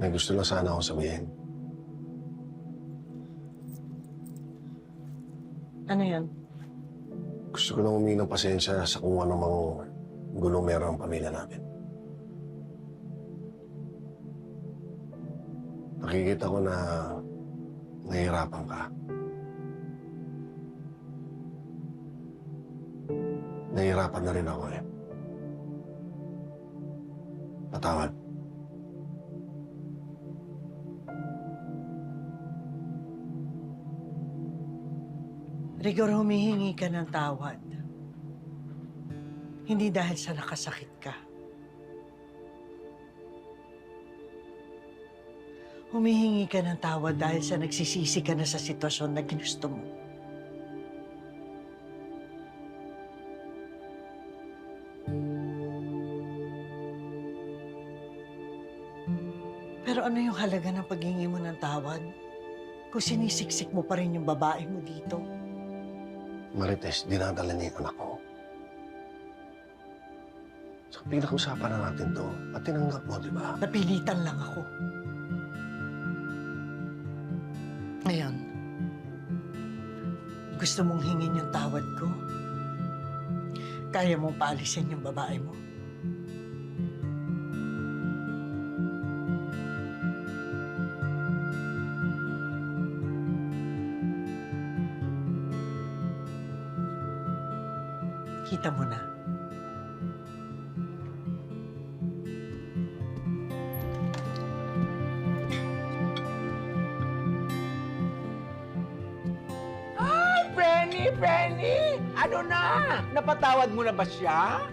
May gusto lang sana akong sabihin. Ano yan? Gusto ko lang humingi ng pasensya sa kung ano mang gulong meron ang pamilya namin. Nakikita ko na nahihirapan ka. Nahihirapan na rin ako eh. Patawad. Rigor, humihingi ka ng tawad. Hindi dahil sa nakasakit ka. Humihingi ka ng tawad dahil sa nagsisisi ka na sa sitwasyon na ginusto mo. Pero ano yung halaga ng paghingi mo ng tawad? Kung sinisiksik mo pa rin yung babae mo dito. Marites, dinadala niya yung anak ko. So, pinag-usapan na natin to at tinanggap mo, di ba? Napilitan lang ako. Ngayon, gusto mong hingin yung tawad ko? Kaya mong paalisin yung babae mo? Kita mo na. Frenny, Frenny! Ano na? Napatawad mo na ba siya?